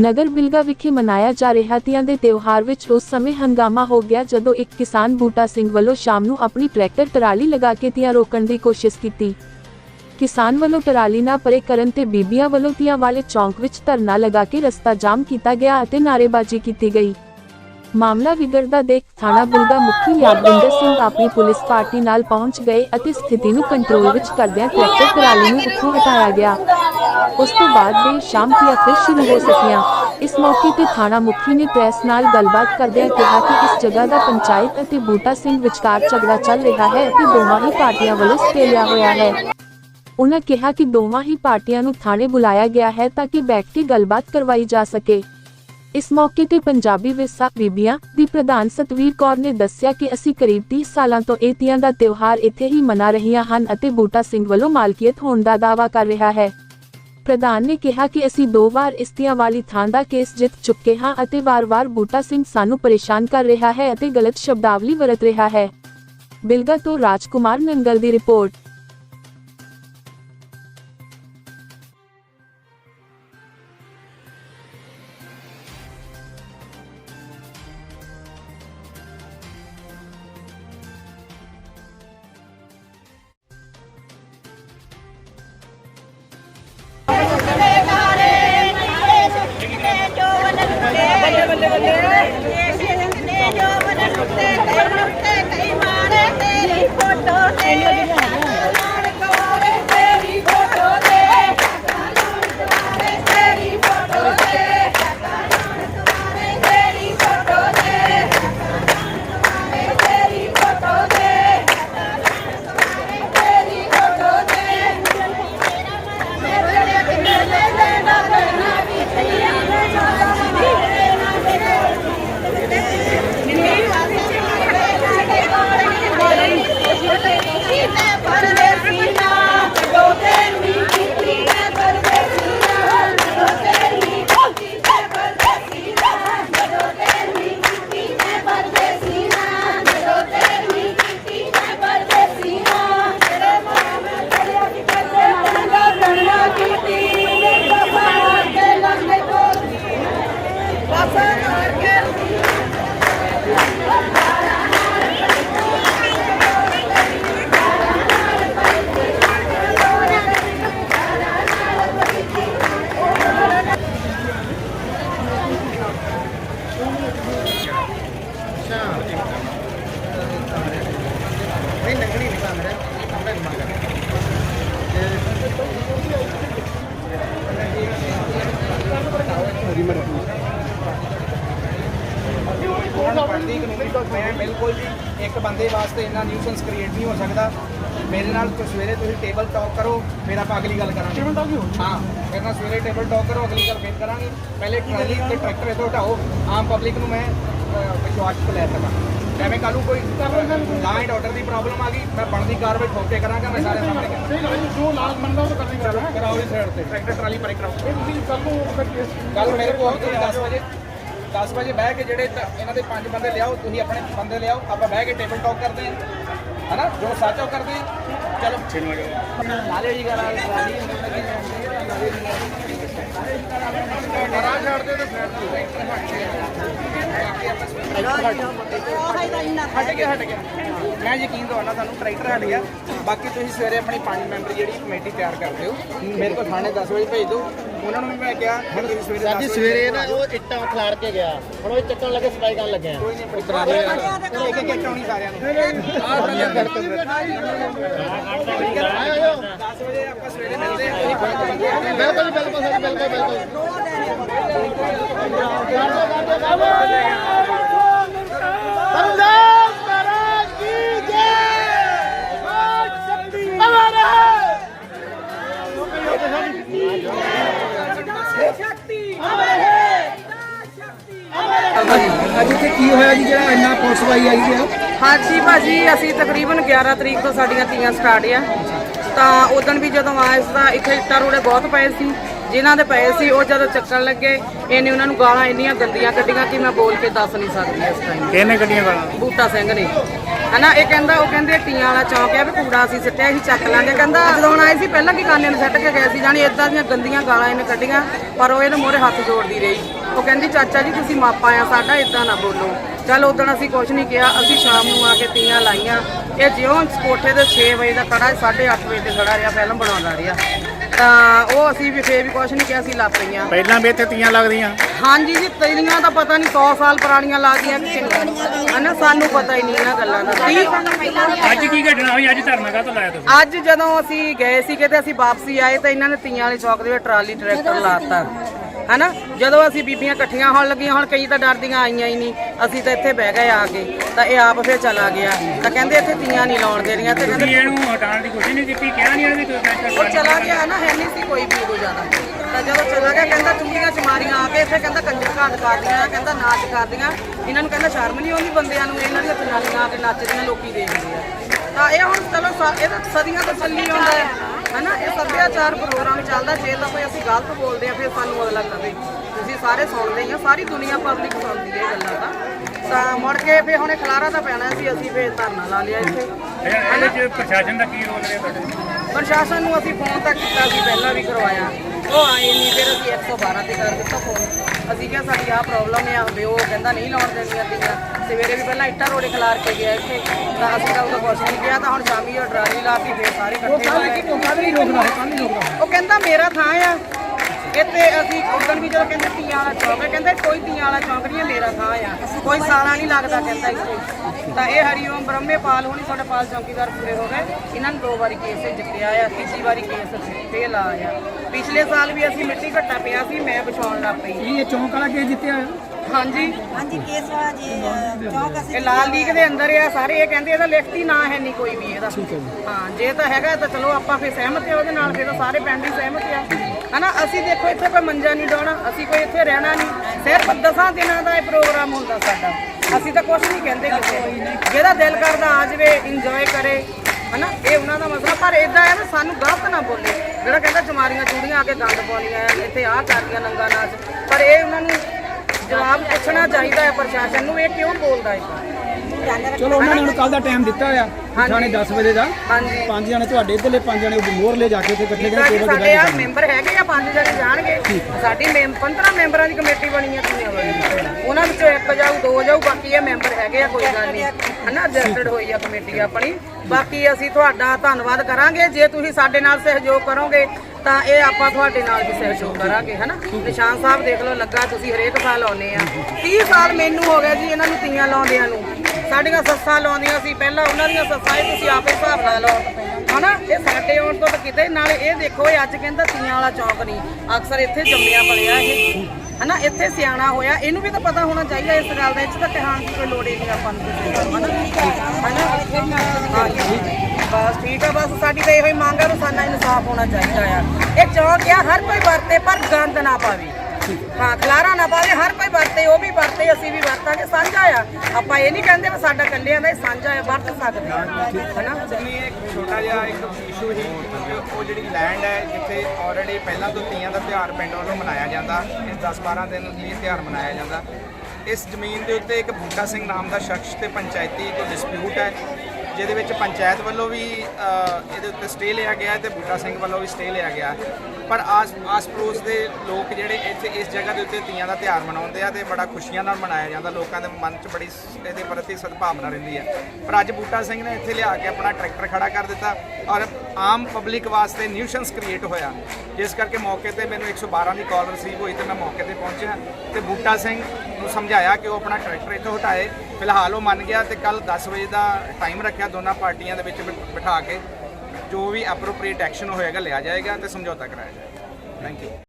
ਨਗਰ ਬਿਲਗਾ ਵਿਖੇ ਮਨਾਇਆ ਜਾ ਰਿਹਾ ਤੀਆਂ ਦੇ ਤਿਉਹਾਰ ਵਿੱਚ ਉਸ ਸਮੇਂ ਹੰਗਾਮਾ ਹੋ ਗਿਆ ਜਦੋਂ ਇੱਕ ਕਿਸਾਨ ਬੂਟਾ ਸਿੰਘ ਵੱਲੋਂ ਸ਼ਾਮ ਨੂੰ ਆਪਣੀ ਟਰੈਕਟਰ ਟਰਾਲੀ ਲਗਾ ਕੇ ਤੀਆਂ ਰੋਕਣ ਦੀ ਕੋਸ਼ਿਸ਼ ਕੀਤੀ। ਕਿਸਾਨ ਵੱਲੋਂ ਟਰਾਲੀ ਨਾ ਪਰੇ ਕਰਨ ਤੇ ਬੀਬੀਆਂ ਵੱਲੋਂ ਤੀਆਂ ਵਾਲੇ ਚੌਂਕ ਵਿੱਚ ਧਰਨਾ ਲਗਾ ਕੇ ਰਸਤਾ ਜਾਮ ਕੀਤਾ ਗਿਆ ਅਤੇ ਨਾਅਰੇਬਾਜ਼ੀ ਕੀਤੀ ਗਈ। ਮਾਮਲਾ ਵਿਗੜਦਾ ਦੇਖ ਥਾਣਾ ਬਿਲਗਾ ਮੁਖੀ ਯਾਦਵਿੰਦਰ ਸਿੰਘ ਆਪਣੀ ਪੁਲਿਸ ਪਾਰਟੀ ਨਾਲ ਪਹੁੰਚ ਗਏ ਅਤੇ ਸਥਿਤੀ ਨੂੰ ਕੰਟਰੋਲ ਵਿੱਚ ਕਰਦਿਆਂ ਟਰੈਕਟਰ ਟਰਾਲੀ ਨੂੰ ਉੱਥੋਂ ਹਟਾਇਆ ਗਿਆ। ਉਸ ਤੋਂ ਬਾਅਦ ਦੇਰ ਸ਼ਾਮ ਤੀਆਂ ਫਿਰ ਸ਼ੁਰੂ ਹੋ ਸਕੀਆਂ। ਇਸ ਮੌਕੇ ਤੇ ਥਾਣਾ ਮੁਖੀ ਨੇ ਪ੍ਰੈਸ ਨਾਲ ਗੱਲਬਾਤ ਕਰਦਿਆਂ ਕਿਹਾ ਕਿ ਇਸ ਜਗ੍ਹਾ ਦਾ ਪੰਚਾਇਤ ਅਤੇ ਬੂਟਾ ਸਿੰਘ ਵਿਚਕਾਰ ਝਗੜਾ ਚੱਲ ਰਿਹਾ ਹੈ ਅਤੇ ਦੋਵਾਂ ਹੀ ਪਾਰਟੀਆਂ ਵੱਲੋਂ ਸਟੇ ਹੋਇਆ ਹੈ। ਉਹਨਾਂ ਕਿਹਾ ਕਿ ਦੋਵਾਂ ਹੀ ਪਾਰਟੀਆਂ ਨੂੰ ਥਾਣੇ ਬੁਲਾਇਆ ਗਿਆ ਹੈ ਤਾਂ ਕਿ ਬੈਠ ਕੇ ਗੱਲਬਾਤ ਕਰਵਾਈ ਜਾ ਸਕੇ। ਇਸ ਮੌਕੇ ਤੇ ਪੰਜਾਬੀ ਵਿਰਸਾ ਬੀਬੀਆਂ ਦੀ ਪ੍ਰਧਾਨ ਸਤਵੀਰ ਕੌਰ ਨੇ ਦੱਸਿਆ ਕਿ ਅਸੀਂ ਕਰੀਬ 30 ਸਾਲਾਂ ਤੋਂ ਇਹ ਤੀਆਂ ਦਾ ਤਿਉਹਾਰ ਇੱਥੇ ਹੀ ਮਨਾ ਰਹੀਆਂ ਹਨ ਅਤੇ ਬੂਟਾ ਸਿੰਘ ਵੱਲੋਂ ਮਾਲਕੀਅਤ ਹੋਣ ਦਾ ਦਾਅਵਾ ਕਰ ਰਿਹਾ ਹੈ। ਪ੍ਰਧਾਨ ਨੇ ਕਿਹਾ ਕਿ ਅਸੀਂ ਦੋ ਵਾਰ ਇਸ ਤੀਆਂ ਵਾਲੀ ਥਾਂ ਦਾ ਕੇਸ ਜਿੱਤ ਚੁੱਕੇ ਹਾਂ ਅਤੇ ਵਾਰ-ਵਾਰ ਬੂਟਾ ਸਿੰਘ ਸਾਨੂੰ ਪਰੇਸ਼ਾਨ ਕਰ ਰਿਹਾ ਹੈ ਅਤੇ ਗਲਤ ਸ਼ਬਦਾਵਲੀ ਵਰਤ ਰਿਹਾ ਹੈ। ਬਿਲਗਾ ਤੋਂ ਰਾਜਕੁਮਾਰ ਨੰਗਲ ਦੀ ਰਿਪੋਰਟ। ਬੱਲੇ ਬੱਲੇ। ਜੋ ਬਨ ਲੁੱਟੇ ਕਈ ਲੁੱਟੇ ਕਈ ਮਾਰੇ ਤੇਰੀ ਫੋਟੋ ਤੇ ਇੱਕ ਬੰਦੇ ਵਾਸਤੇ ਇੰਨਾ ਨਿਊਸੈਂਸ ਕ੍ਰੀਏਟ ਨਹੀਂ ਹੋ ਸਕਦਾ। ਮੇਰੇ ਨਾਲ ਤੁਸੀਂ ਸਵੇਰੇ ਤੁਸੀਂ ਟੇਬਲ ਟਾਕ ਕਰੋ ਫਿਰ ਆਪਾਂ ਅਗਲੀ ਗੱਲ ਕਰਾਂਗੇ। ਟੇਬਲ ਟਾਕ ਹਾਂ ਮੇਰੇ ਨਾਲ ਸਵੇਰੇ ਟੇਬਲ ਟਾਕ ਕਰੋ ਅਗਲੀ ਗੱਲ ਫਿਰ ਕਰਾਂਗੇ। ਪਹਿਲੇ ਟਰਾਲੀ ਤੇ ਟਰੈਕਟਰ ਇਥੋਂ ਹਟਾਓ ਆਮ ਪਬਲਿਕ ਨੂੰ ਮੈਂ ਵਿਸ਼ਵਾਸ ਲੈ ਸਕਾਂ। ਐਵੇਂ ਕੱਲ੍ਹ ਨੂੰ ਕੋਈ law and order the problem ਆ ਗਈ ਮੈਂ ਬਣਦੀ ਕਾਰਵਾਈ ਠੋਕ ਕੇ ਕਰਾਂਗਾ ਮੈਂ ਸਾਰੇ ਸਾਹਮਣੇ ਕਰਾਂਗਾ। ਜੋ ਲਾਲ ਮੰਨਦਾ ਉਹ ਕਰਨੀ ਕਰਾਓ ਇਸ ਸਾਈਡ ਤੇ। ਟਰੈਕਟਰ ਟਰਾਲੀ ਪਰੇ ਕਰਾਓ ਇਹ ਤੁਸੀਂ ਕੱਲ ਨੂੰ ਕੱਲ ਮੇਰੇ ਕੋਲ ਤੁਸੀਂ 10 ਵਜੇ। 10 ਵਜੇ ਬਹਿ ਕੇ ਜਿਹੜੇ ਤ- ਇਹਨਾਂ ਦੇ ਪੰਜ ਬੰਦੇ ਲਿਆਓ, ਤੁਸੀਂ ਆਪਣੇ ਬੰਦੇ ਲਿਆਓ, ਆਪਾਂ ਬਹਿ ਕੇ ਟੇਬਲ ਟਾਕ ਕਰਦੇ ਹਾਂ। ਹਨਾ? ਜੋ ਸੱਚ ਉਹ ਕਰਦੇ ਹਾਂ। ਚਲੋ। ਛਿਨਵਾ ਜਾਓ ਨਾਲੇ ਜੀ ਗੱਲ ਕਰਾ ਛੱਡ ਦਿਓ ਤੇ। ਹਟ ਗਿਆ ਹਟ ਗਿਆ। ਮੈਂ ਯਕੀਨ ਦਵਾਉਣਾ ਤੁਹਾਨੂੰ ਟਰੈਕਟਰ ਹਟ ਗਿਆ। ਬਾਕੀ ਤੁਸੀਂ ਸਵੇਰੇ ਆਪਣੀ ਪੰਜ ਮੈਂਬਰ ਜਿਹੜੀ ਕਮੇਟੀ ਤਿਆਰ ਕਰ ਦਿਓ ਮੇਰੇ ਕੋਲ ਥਾਣੇ 10 ਵਜੇ ਭੇਜ ਦਿਓ। ਉਹਨਾਂ ਨੂੰ ਵੀ ਮੈਂ ਕਿਹਾ ਹੁਣ ਤੁਸੀਂ ਸਵੇਰੇ ਸਰ ਜੀ 10 ਵਜੇ ਸਵੇਰੇ ਨਾ ਉਹ ਇੱਟਾਂ ਖਲਾੜ ਕੇ ਗਿਆ। ਹੁਣ ਉਹ ਚੱਕਣ ਲੱਗੇ ਸਫ਼ਾਈ ਕਰਨ ਲੱਗੇ ਆ। ਕੋਈ ਨਹੀਂ ਪੁੱਤਰਾ ਦੇ ਇੱਕ ਇੱਕ ਆਉਣੀ ਸਾਰਿਆਂ ਨੂੰ। ਆਹ ਪਹਿਲਾਂ ਕਰ ਤੋਂ 10 ਵਜੇ ਆਪਾਂ ਸਵੇਰੇ ਮਿਲਦੇ ਆ ਬਿਲਕੁਲ ਬਿਲਕੁਲ ਸਰ ਬਿਲਕੁਲ ਬਿਲਕੁਲ ਪੰਜਾਬ ਮਹਾਰਾਜ ਕੀ ਜੈ ਸ਼ਕਤੀ ਅਮਰ ਹੈ ਅੱਜ ਇੱਥੇ ਕੀ ਹੋਇਆ ਜੀ ਜਿਹੜਾ ਇੰਨਾ ਪੁਲਿਸ ਵਾਈ ਆਈ ਹੈ? ਹਾਂਜੀ ਭਾਜੀ ਅਸੀਂ ਤਕਰੀਬਨ 11 ਤਰੀਕ ਤੋਂ ਸਾਡੀਆਂ ਤੀਆਂ ਸਟਾਰਟ ਆ ਤਾਂ ਉਦੋਂ ਵੀ ਜਦੋਂ ਆਏ ਤਾਂ ਇੱਥੇ ਇੱਟਾਂ ਰੋੜੇ ਬਹੁਤ ਪਏ ਸੀ। ਜਿਨ੍ਹਾਂ ਦੇ ਪਏ ਸੀ ਉਹ ਜਦੋਂ ਚੱਕਣ ਲੱਗੇ ਇਹਨੇ ਉਹਨਾਂ ਨੂੰ ਗਾਲਾਂ ਇੰਨੀਆਂ ਗੰਦੀਆਂ ਕੱਢੀਆਂ ਕਿ ਮੈਂ ਬੋਲ ਕੇ ਦੱਸ ਨਹੀਂ ਸਕਦੀ ਇਸ ਟਾਈਮ ਕਿਹਨੇ ਗੱਡੀਆਂ ਗਾਲਾਂ? ਬੂਟਾ ਸਿੰਘ ਨੇ। ਹਨਾ ਇਹ ਕਹਿੰਦਾ ਉਹ ਕਹਿੰਦੇ ਟੀਆਂ ਵਾਲਾ ਚੌਂਕ ਆ ਵੀ ਕੂੜਾ ਅਸੀਂ ਸਿੱਟਿਆ ਅਸੀਂ ਚੱਕ ਲਾਂਗੇ। ਕਹਿੰਦਾ ਜਦੋਂ ਆਏ ਸੀ ਪਹਿਲਾਂ ਕੀ ਕਾਨੇ ਨੂੰ ਸੱਟ ਕੇ ਗਏ ਸੀ ਜਾਣੀ ਇਦਾਂ ਦੀਆਂ ਗੰਦੀਆਂ ਗਾਲਾਂ ਇਹਨੇ ਕੱਢੀਆਂ ਪਰ ਉਹ ਇਹਦੇ ਮੋਹਰੇ ਹੱਥ ਜੋੜਦੀ ਰਹੀ। ਉਹ ਕਹਿੰਦੀ ਚਾਚਾ ਜੀ ਤੁਸੀਂ ਮਾਪਾ ਆ ਸਾਡਾ ਇਦਾਂ ਨਾ ਬੋਲੋ। ਚੱਲ ਉਦੋਂ ਅਸੀਂ ਕੁਝ ਨਹੀਂ ਕਿਹਾ ਅਸੀਂ ਸ਼ਾਮ ਨੂੰ ਆ ਕੇ ਤੀਆਂ ਲਾਈਆਂ। ਇਹ ਜਿਉਂ ਕੋਠੇ ਦੇ 6 ਵਜੇ ਦਾ ਖੜਾ 8:30 ਵਜੇ ਤੇ ਖੜਾ ਰਿਹਾ ਫਿਲਮ ਬਣਾਉਂਦਾ ਰਿਹਾ। ਤਾਂ ਉਹ ਅਸੀਂ ਵੀ ਫੇਰ ਵੀ ਕੁਝ ਨਹੀਂ ਕਿਹਾ ਸੀ ਲਾ ਪਈਆਂ। ਪਹਿਲਾਂ ਵੀ ਇੱਥੇ ਤੀਆਂ ਲੱਗਦੀਆਂ? ਹਾਂਜੀ ਜੀ ਤੇਰੀਆਂ ਦਾ ਪਤਾ ਨਹੀਂ 100 ਸਾਲ ਪੁਰਾਣੀਆਂ ਲੱਗਦੀਆਂ ਕਿ ਹਨਾ ਸਾਨੂੰ ਪਤਾ ਹੀ ਨਹੀਂ ਇਹਨਾਂ ਗੱਲਾਂ ਦਾ। ਅੱਜ ਕੀ ਘਟਨਾ ਹੋਈ? ਅੱਜ ਧਰਨਾ ਕਾਹਤੋਂ ਲਾਇਆ ਤੁਸੀਂ? ਅੱਜ ਜਦੋਂ ਅਸੀਂ ਗਏ ਸੀ ਕਿਤੇ ਅਸੀਂ ਵਾਪਸੀ ਆਏ ਤਾਂ ਇਹਨਾਂ ਨੇ ਤੀਆਂ ਵਾਲੇ ਚੌਕ ਦੇ ਵਿੱਚ ਟਰਾਲੀ ਟਰੈਕਟਰ ਲਾਤਾ। ਹਨਾ? ਜਦੋਂ ਅਸੀਂ ਬੀਬੀਆਂ ਇਕੱਠੀਆਂ ਹੋਣ ਲੱਗੀਆਂ ਹੁਣ ਕਈ ਤਾਂ ਡਰਦੀਆਂ ਆਈਆਂ ਹੀ ਨਹੀਂ। ਅਸੀਂ ਤਾਂ ਇੱਥੇ ਬਹਿ ਗਏ ਆ ਕੇ ਤਾਂ ਇਹ ਆਪ ਫਿਰ ਚਲਾ ਗਿਆ। ਤਾਂ ਕਹਿੰਦੇ ਇੱਥੇ ਤੀਆਂ ਨਹੀਂ ਲਾਉਣ ਦੇ ਰਹੀਆਂ ਤੇ ਕਹਿੰਦੇ ਇਹਨੂੰ ਹਟਾਉਣ ਦੀ ਕੋਸ਼ਿਸ਼ ਨਹੀਂ ਕੀਤੀ ਕਿਹਾ ਨਹੀਂ ਇਹਨੇ ਵੀ ਤੁਸੀਂ ਉਹ ਚਲਾ ਗਿਆ ਨਾ ਹੈ ਨਹੀਂ ਸੀ ਕੋਈ ਵੀ ਉਦੋਂ ਜ਼ਿਆਦਾ ਤਾਂ। ਜਦੋਂ ਚਲਾ ਗਿਆ ਕਹਿੰਦਾ ਚੁੰਗੀਆਂ ਚਮਾਰੀਆਂ ਆ ਕੇ ਇੱਥੇ ਕਹਿੰਦਾ ਕੰਜਰ ਘਾਟ ਕਰਦੀਆਂ ਕਹਿੰਦਾ ਨਾਚ ਕਰਦੀਆਂ। ਇਹਨਾਂ ਨੂੰ ਕਹਿੰਦਾ ਸ਼ਰਮ ਨਹੀਂ ਆਉਂਦੀ ਬੰਦਿਆਂ ਨੂੰ ਇਹਨਾਂ ਦੀਆਂ ਜਨਾਨੀਆਂ ਆ ਕੇ ਨੱਚਦੀਆਂ ਲੋਕੀ ਦੇਖਦੇ ਆ। ਤਾਂ ਇਹ ਹੁਣ ਚਲੋ ਇਹ ਤਾਂ ਸਦੀਆਂ ਤੋਂ ਚੱਲੀ ਆਉਂਦਾ ਹੈ। ਹਨਾ ਇਹ ਸੱਭਿਆਚਾਰ ਪ੍ਰੋਗਰਾਮ ਚੱਲਦਾ ਜੇ ਤਾਂ ਕੋਈ ਅਸੀਂ ਗਲਤ ਬੋਲਦੇ ਆ ਫਿਰ ਸਾਨੂੰ ਅਗਲਾ ਕਵੇ। ਤੁਸੀਂ ਸਾਰੇ ਸੁਣਦੇ ਹੀ ਆ ਸਾਰੀ ਦੁਨੀਆ ਪਬਲਿਕ ਸੁਣਦੀ ਹੈ ਇਹ ਗੱਲਾਂ ਤਾਂ। ਤਾਂ ਮੁੜ ਕੇ ਫਿਰ ਹੁਣੇ ਖਲਾਰਾ ਤਾਂ ਪੈਣਾ ਸੀ ਅਸੀਂ ਫਿਰ ਧਰਨਾ ਲਾ ਲਿਆ ਇੱਥੇ। ਇਹਦੇ ਚ ਪ੍ਰਸ਼ਾਸਨ ਦਾ ਕੀ ਰੋਲ ਰਿਹਾ ਤੁਹਾਡੇ? ਪ੍ਰਸ਼ਾਸਨ ਨੂੰ ਅਸੀਂ ਫੋਨ ਤੱਕ ਕੀਤਾ ਸੀ ਪਹਿਲਾਂ ਵੀ ਕਰਵਾਇਆ। ਉਹ ਆਏ ਨਹੀਂ ਫਿਰ ਅਸੀਂ 112 ਤੇ ਕਰ ਦਿੱਤਾ ਫੋਨ ਅਸੀਂ ਕਿਹਾ ਸਾਡੀ ਆਹ ਪ੍ਰੋਬਲਮ ਆ ਵੀ ਉਹ ਕਹਿੰਦਾ ਨਹੀਂ ਲਾਉਣ ਤੀਆਂ। ਸਵੇਰੇ ਵੀ ਪਹਿਲਾਂ ਇੱਟਾਂ ਰੋੜੇ ਖਿਲਾਰ ਕੇ ਗਿਆ ਇੱਥੇ। ਤਾਂ ਅਸੀਂ ਤਾਂ ਉਹਦਾ ਕੁਛ ਨਹੀਂ ਕਿਹਾ ਤਾਂ ਹੁਣ ਸ਼ਾਮੀ ਉਹ ਡਰਾਲੀ ਲਾ ਕੇ ਫਿਰ ਸਾਰੇ ਇਕੱਠੇ ਉਹ ਕਹਿੰਦਾ ਮੇਰਾ ਥਾਂ ਆ। ਇੱਥੇ ਅਸੀਂ ਉਦੋਂ ਵੀ ਜਦੋਂ ਕਹਿੰਦੇ ਤੀਆਂ ਵਾਲਾ ਚੌਂਕ ਹੈ ਕਹਿੰਦੇ ਕੋਈ ਤੀਆਂ ਵਾਲਾ ਚੌਂਕ ਨਹੀਂ ਹੈ ਮੇਰਾ ਥਾਂ ਆ। ਕੋਈ ਸਾਲਾ ਨਹੀਂ ਲੱਗਦਾ ਕਹਿੰਦਾ ਇੱਥੇ। ਤਾਂ ਇਹ ਹਰੀਓਮ ਬ੍ਰਹਮੇਪਾਲ ਹੋਣੀ ਸਾਡੇ ਪਾਲ ਚੌਕੀਦਾਰ ਪੂਰੇ ਹੋ ਗਏ। ਇਹਨਾਂ ਨੂੰ ਦੋ ਵਾਰੀ ਕੇਸ ਜਿੱਤਿਆ ਆ ਤੀਜੀ ਵਾਰੀ ਕੇਸ ਫੇਲ ਆਇਆ ਪਿਛਲੇ ਸਾਲ ਵੀ ਅਸੀਂ ਮਿੱਟੀ ਘੱਟਾ ਪਿਆ ਸੀ ਮੈਂ ਵਿਛਾਉਣ ਲੱਗ ਪਈ। ਇਹ ਚੌਂਕ ਵਾਲਾ ਕੇ ਜਿੱਤਿਆ ਹਾਂਜੀ। ਹਾਂਜੀ ਕੇਸ ਵਾਲਾ ਜੀ ਚੌਕ ਅਸੀਂ ਇਹ ਲਾਲ ਲੀਗ ਦੇ ਅੰਦਰ ਆ ਸਾਰੇ ਇਹ ਕਹਿੰਦੇ ਇਹਦਾ ਲਿਖਤੀ ਨਾਂ ਹੈ ਨਹੀਂ ਕੋਈ ਵੀ ਇਹਦਾ। ਹਾਂ ਜੇ ਤਾਂ ਹੈਗਾ ਤਾਂ ਚਲੋ ਆਪਾਂ ਫਿਰ ਸਹਿਮਤ ਆ ਉਹਦੇ ਨਾਲ ਫਿਰ ਤਾਂ ਸਾਰੇ ਪਿੰਡ ਹੀ ਸਹਿਮਤ ਆ। ਹਨਾ, ਅਸੀਂ ਦੇਖੋ, ਇੱਥੇ ਕੋਈ ਮੰਜਾ ਨਹੀਂ ਡਾਉਣਾ, ਅਸੀਂ ਕੋਈ ਇੱਥੇ ਰਹਿਣਾ ਨਹੀਂ। ਸਿਰਫ ਦਸਾਂ ਦਿਨਾਂ ਦਾ ਇਹ ਪ੍ਰੋਗਰਾਮ ਹੁੰਦਾ ਸਾਡਾ। ਅਸੀਂ ਤਾਂ ਕੁਝ ਨਹੀਂ ਕਹਿੰਦੇ ਕਿਸੇ ਨੂੰ। ਜਿਹਦਾ ਦਿਲ ਕਰਦਾ ਆ ਜਾਵੇ ਇੰਜੋਏ ਕਰੇ, ਹਨਾ, ਇਹ ਉਹਨਾਂ ਦਾ ਮਸਲਾ। ਪਰ ਇਦਾਂ ਹੈ ਨਾ, ਸਾਨੂੰ ਗਲਤ ਨਾ ਬੋਲੇ। ਜਿਹੜਾ ਕਹਿੰਦਾ ਚਮਾਰੀਆਂ ਚੂੜੀਆਂ ਆ ਕੇ ਗੰਦ ਪਾਉਣੀਆਂ ਹੈ ਇੱਥੇ ਆਹ ਕਰਦੀਆਂ ਨੰਗਾ ਨਾਚ। ਪਰ ਇਹ ਉਹਨਾਂ ਨੂੰ ਜਵਾਬ ਪੁੱਛਣਾ ਚਾਹੀਦਾ ਹੈ ਪ੍ਰਸ਼ਾਸਨ ਨੂੰ, ਇਹ ਕਿਉਂ ਬੋਲਦਾ ਹੈ? ਚਲੋ ਉਹਨਾਂ ਨੇ ਹੁਣ ਕੱਲ ਦਾ ਟਾਈਮ ਦਿੱਤਾ ਹੋਇਆ ਥਾਣੇ 10 ਵਜੇ ਦਾ। ਹਾਂਜੀ। ਪੰਜ ਜਣੇ ਤੁਹਾਡੇ ਇੱਧਰਲੇ ਪੰਜ ਜਣੇ ਮੋਹਰ ਲੈ ਜਾ ਕੇ ਉੱਥੇ ਇਕੱਠੇ ਕਰਕੇ ਟੇਬਲ ਸਾਡੇ ਆ ਮੈਂਬਰ ਹੈਗੇ ਆ ਪੰਜ ਜਣੇ ਜਾਣਗੇ। ਸਾਡੀ ਮੈਂਬ 15 ਮੈਂਬਰਾਂ ਦੀ ਕਮੇਟੀ ਬਣੀ ਹੈ ਦੁਨੀਆ ਵਾਲੀ। ਉਹਨਾਂ ਵਿੱਚੋਂ ਇੱਕ ਜਾਊ ਦੋ ਜਾਊ ਬਾਕੀ ਇਹ ਮੈਂਬਰ ਹੈਗੇ ਆ ਕੋਈ ਗੱਲ ਨਹੀਂ। ਹਨਾ ਰਜਿਸਟਰਡ ਹੋਈ ਆ ਕਮੇਟੀ ਆਪਣੀ। ਬਾਕੀ ਅਸੀਂ ਤੁਹਾਡਾ ਧੰਨਵਾਦ ਕਰਾਂਗੇ। ਜੇ ਤੁਸੀਂ ਸਾਡੇ ਨਾਲ ਸਹਿਯੋਗ ਕਰੋਗੇ ਤਾਂ ਇਹ ਆਪਾਂ ਤੁਹਾਡੇ ਨਾਲ ਵੀ ਸਹਿਯੋਗ ਕਰਾਂਗੇ ਹਨਾ? ਨਿਸ਼ਾਨ ਸਾਹਿਬ ਦੇਖ ਲਓ ਲੱਗਾ ਤੁਸੀਂ ਹਰੇਕ ਸਾਲ ਆਉਨੇ ਆ। 30 ਸਾਲ ਮੈਨੂੰ ਹੋ ਗਿਆ ਜੀ ਇਹਨਾਂ ਨੂੰ ਤੀਆਂ ਲਾਉਂਦਿਆਂ ਨੂੰ। ਸਾਡੀਆਂ ਸੱਸਾਂ ਲਾਉਂਦੀਆਂ ਸੀ, ਪਹਿਲਾਂ ਉਹਨਾਂ ਦੀਆਂ ਸੱਸਾਂ ਇਹ ਤੁਸੀਂ ਆਪੇ ਹਿਸਾਬ ਲਾ ਲਓ। ਹਨਾ? ਇਹ ਸਾਡੇ ਆਉਣ ਤੋਂ ਤਾਂ ਕਿਤੇ ਨਾਲੇ ਇਹ ਦੇਖੋ, ਇਹ ਅੱਜ ਕਹਿੰਦਾ ਤੀਆਂ ਵਾਲਾ ਚੌਕ ਨਹੀਂ ਅਕਸਰ ਇੱਥੇ ਜੰਮਿਆ ਪਲਿਆ ਇਹ। ਹਨਾ? ਇੱਥੇ ਸਿਆਣਾ ਹੋਇਆ। ਇਹਨੂੰ ਵੀ ਤਾਂ ਪਤਾ ਹੋਣਾ ਚਾਹੀਦਾ, ਇਸ ਗੱਲ ਦਾ। ਇੱਥੇ ਤਾਂ ਕਹਾਣ ਦੀ ਕੋਈ ਲੋੜ ਹੀ ਨਹੀਂ ਆਪਾਂ ਨੂੰ ਹਨਾ? ਬਸ ਠੀਕ ਆ, ਬਸ ਸਾਡੀ ਤਾਂ ਇਹੋ ਹੀ ਮੰਗ ਆ ਵੀ ਸਾਡਾ ਇਨਸਾਫ ਹੋਣਾ ਚਾਹੀਦਾ ਆ। ਇਹ ਚੌਕ ਆ, ਹਰ ਕੋਈ ਵਰਤੇ, ਪਰ ਗੰਦ ਨਾ ਪਾਵੇ। ਹਾਂ, ਖਲਾਰਾ ਨਾ ਪਾਵੇ ਹਰ ਕੋਈ ਵਰਤੇ, ਉਹ ਵੀ ਵਰਤੇ, ਅਸੀਂ ਵੀ ਵਰਤਾਂਗੇ, ਸਾਂਝਾ ਆ। ਆਪਾਂ ਇਹ ਨਹੀਂ ਕਹਿੰਦੇ ਵੀ ਸਾਡਾ ਇਕੱਲਿਆਂ ਦਾ ਇਹ ਸਾਂਝਾ ਆ, ਵਰਤ ਸਕਦੇ ਆ। ਹਨਾ? ਨਹੀਂ ਇੱਕ ਛੋਟਾ ਜਿਹਾ ਇੱਕ ਇਸ਼ੂ ਹੀ ਕਿ ਉਹ ਜਿਹੜੀ ਲੈਂਡ ਹੈ, ਜਿੱਥੇ ਆਲਰੇਡੀ ਪਹਿਲਾਂ ਤੋਂ ਤੀਆਂ ਦਾ ਤਿਉਹਾਰ ਪਿੰਡ ਵੱਲੋਂ ਮਨਾਇਆ ਜਾਂਦਾ, ਇਸ 10-12 ਦਿਨ ਲਈ ਇਹ ਤਿਉਹਾਰ ਮਨਾਇਆ ਜਾਂਦਾ। ਇਸ ਜ਼ਮੀਨ ਦੇ ਉੱਤੇ ਇੱਕ ਬੂਟਾ ਸਿੰਘ ਨਾਮ ਦਾ ਸ਼ਖਸ ਤੇ ਪੰਚਾਇਤੀ ਕੋਈ ਡਿਸਪਿਊਟ ਹੈ। ਜਿਹਦੇ ਵਿੱਚ ਪੰਚਾਇਤ ਵੱਲੋਂ ਵੀ ਇਹਦੇ ਉੱਤੇ ਸਟੇ ਲਿਆ ਗਿਆ ਹੈ ਤੇ ਬੂਟਾ ਸਿੰਘ ਵੱਲੋਂ ਵੀ ਸਟੇ ਲਿਆ ਗਿਆ ਪਰ ਆਸ ਆਸ ਪੜੋਸ ਦੇ ਲੋਕ ਜਿਹੜੇ ਇੱਥੇ ਇਸ ਜਗ੍ਹਾ ਦੇ ਉੱਤੇ ਤੀਆਂ ਦਾ ਤਿਉਹਾਰ ਮਨਾਉਂਦੇ ਆ ਤੇ ਬੜਾ ਖੁਸ਼ੀਆਂ ਨਾਲ ਮਨਾਇਆ ਜਾਂਦਾ, ਲੋਕਾਂ ਦੇ ਮਨ 'ਚ ਬੜੀ ਇਹਦੇ ਪ੍ਰਤੀ ਸਦਭਾਵਨਾ ਰਹਿੰਦੀ ਹੈ। ਪਰ ਅੱਜ ਬੂਟਾ ਸਿੰਘ ਨੇ ਇੱਥੇ ਲਿਆ ਕੇ ਆਪਣਾ ਟਰੈਕਟਰ ਖੜਾ ਕਰ ਦਿੱਤਾ ਔਰ ਆਮ ਪਬਲਿਕ ਵਾਸਤੇ ਨਿਊਸ਼ਨਸ ਕ੍ਰੀਏਟ ਹੋਇਆ। ਜਿਸ ਕਰਕੇ ਮੌਕੇ ਤੇ ਮੈਨੂੰ 112 ਦੀ ਕਾਲ ਰਿਸੀਵ ਹੋਈ ਤੇ ਮੈਂ ਮੌਕੇ ਤੇ ਪਹੁੰਚਿਆ ਤੇ ਬੂਟਾ ਸਿੰਘ ਨੂੰ ਸਮਝਾਇਆ ਕਿ ਉਹ ਆਪਣਾ ਟਰੈਕਟਰ ਇੱਥੋਂ ਹਟਾਏ। ਫਿਲਹਾਲ ਉਹ ਮੰਨ ਗਿਆ ਤੇ ਕੱਲ 10 ਵਜੇ ਦਾ ਟਾਈਮ ਰੱਖਿਆ ਦੋਨਾਂ ਪਾਰਟੀਆਂ ਦੇ ਵਿੱਚ ਬਿਠ- ਬਿਠਾ ਕੇ। ਜੋ ਵੀ ਐਪਰੋਪ੍ਰੀਏਟ ਐਕਸ਼ਨ ਹੋਏਗਾ ਲਿਆ ਜਾਏਗਾ ਤੇ ਸਮਝੌਤਾ ਕਰਾਇਆ ਜਾਏਗਾ। Thank you